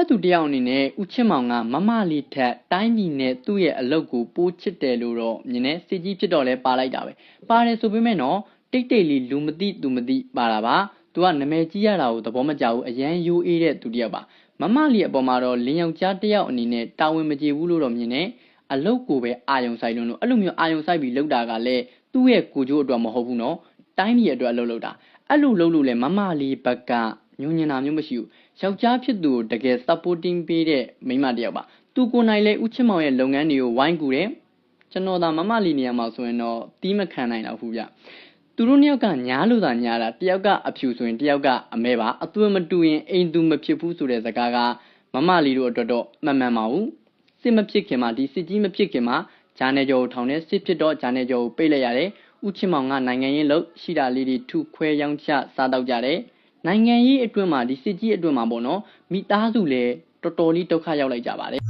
တ်သူတယောက်အနေနဲ့ဦးချစ်မောင်ကမမလေးထက်တိုင်းပြည်နဲ့သူ့ရဲ့အလုပ်ကိုပိုးချစ်တယ်လို့တော့မြင်နေစစ်ကြီးဖြစ်တော့လဲပါလိုက်တာပဲပါတယ်ဆိုပေမဲ့တော့တိတ်တိတ်လေးလူမသိသူမသိပါတာပါသူကနာမည်ကြီးရတာကိုသဘောမကျဘူးအရန်ယိုးအေးတဲ့သူတယောက်ပါမမလေးအပေါ်မှာတော့လင်းယောက်ျားတယောက်အနေနဲ့တာဝန်မကျေဘူးလို့တော့မြင်နေအလုပ်ကိုပဲအာယုံဆိုင်လို့လို့အဲ့လိုမျိုးအာယုံဆိုင်ပြီးလုပ်တာကလည်းသူ့ရဲ့ကိုကြိုးအတွက်မဟုတ်ဘူးနော်တိုင်းပြည်အတွက်အလုပ်လုပ်တာအဲ့လိုလုပ်လို့လဲမမလေးဘက်က ညွညင်တာမျိုးမရှိဘူးယောက်ျားဖြစ်သူကိုတကယ် supporting ပေးတဲ့မိန်းမတစ်ယောက်ပါသူကိုယ်နိုင်လဲဦးချစ်မောင်ရဲ့လုပ်ငန်းတွေကိုဝိုင်းကူတယ်ကျွန်တော်သာမမလီနေရာမှာဆိုရင်တော့တီးမခံနိုင်တော့ဘူးဗျသူတို့နှစ်ယောက်ကညားလို့သာညားတာတယောက်ကအဖြူဆိုရင်တယောက်ကအမဲပါအသွင်မတူရင်အိမ်သူမဖြစ်ဘူးဆိုတဲ့စကားကမမလီတို့အတွက်တော့မမှန်ပါဘူးစစ်မဖြစ်ခင်မှာဒီစစ်ကြီးမဖြစ်ခင်မှာဂျာနယ်ကျော်ကိုထောင်တဲ့စစ်ဖြစ်တော့ဂျာနယ်ကျော်ကိုပိတ်လိုက်ရတယ်ဦးချစ်မောင်ကနိုင်ငံရေးလို့ရှိတာလေးတွေထုခွဲရောင်းချစားတော့ကြတယ် နိုင်ငံရေးအတွင်းမှာဒီစစ်ကြီးအတွင်းမှာပေါ့နော်မိသားစုလည်းတော်တော်လေးဒုက္ခရောက်လိုက်ကြပါတယ်